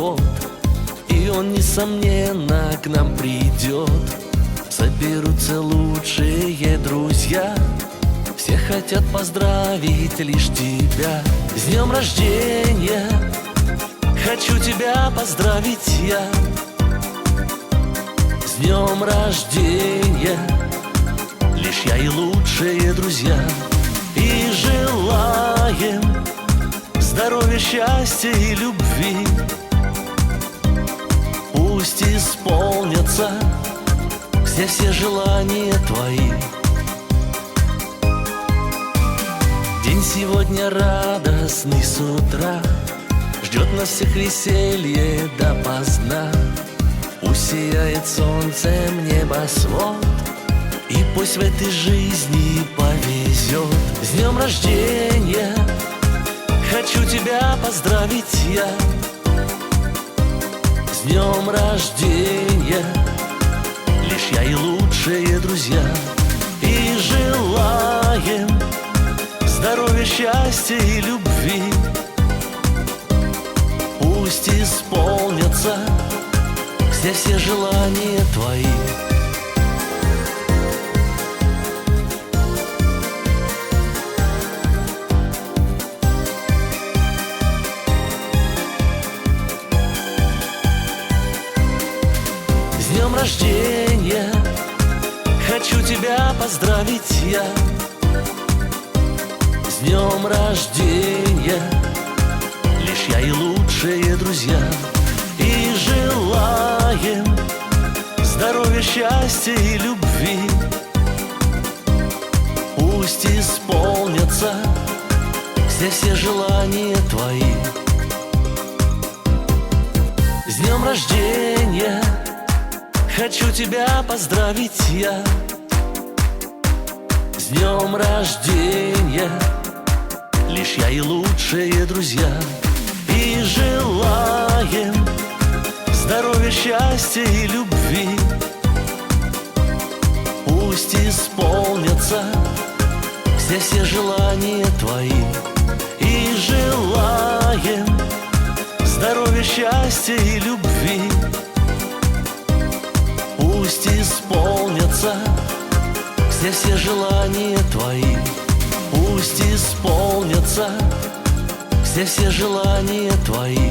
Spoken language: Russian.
год И он, несомненно, к нам придет. Соберутся лучшие друзья Все хотят поздравить лишь тебя. С днем рождения! Хочу тебя поздравить я. С днем рождения! Лишь я и лучшие друзья. И желаем Здоровья, счастья и любви Пусть исполнятся Все-все желания твои. День сегодня радостный с утра Ждет нас всех веселье допоздна. Усияет солнцем небосвод И пусть в этой жизни повезет. С днем рождения! Хочу тебя поздравить я С днем рождения. Лишь я и лучшие друзья И желаем Здоровья, счастья и любви. Пусть исполнятся Все-все желания твои рождения. Хочу тебя поздравить я С днем рождения. Лишь я и лучшие друзья И желаем Здоровья, счастья и любви. Пусть исполнятся Все-все желания твои. С днем рождения Хочу тебя поздравить я С днем рождения. Лишь я и лучшие друзья И желаем Здоровья, счастья и любви. Пусть исполнятся Все-все желания твои. И желаем Здоровья, счастья и любви Пусть исполнятся Все-все желания твои Пусть исполнятся. Все-все желания твои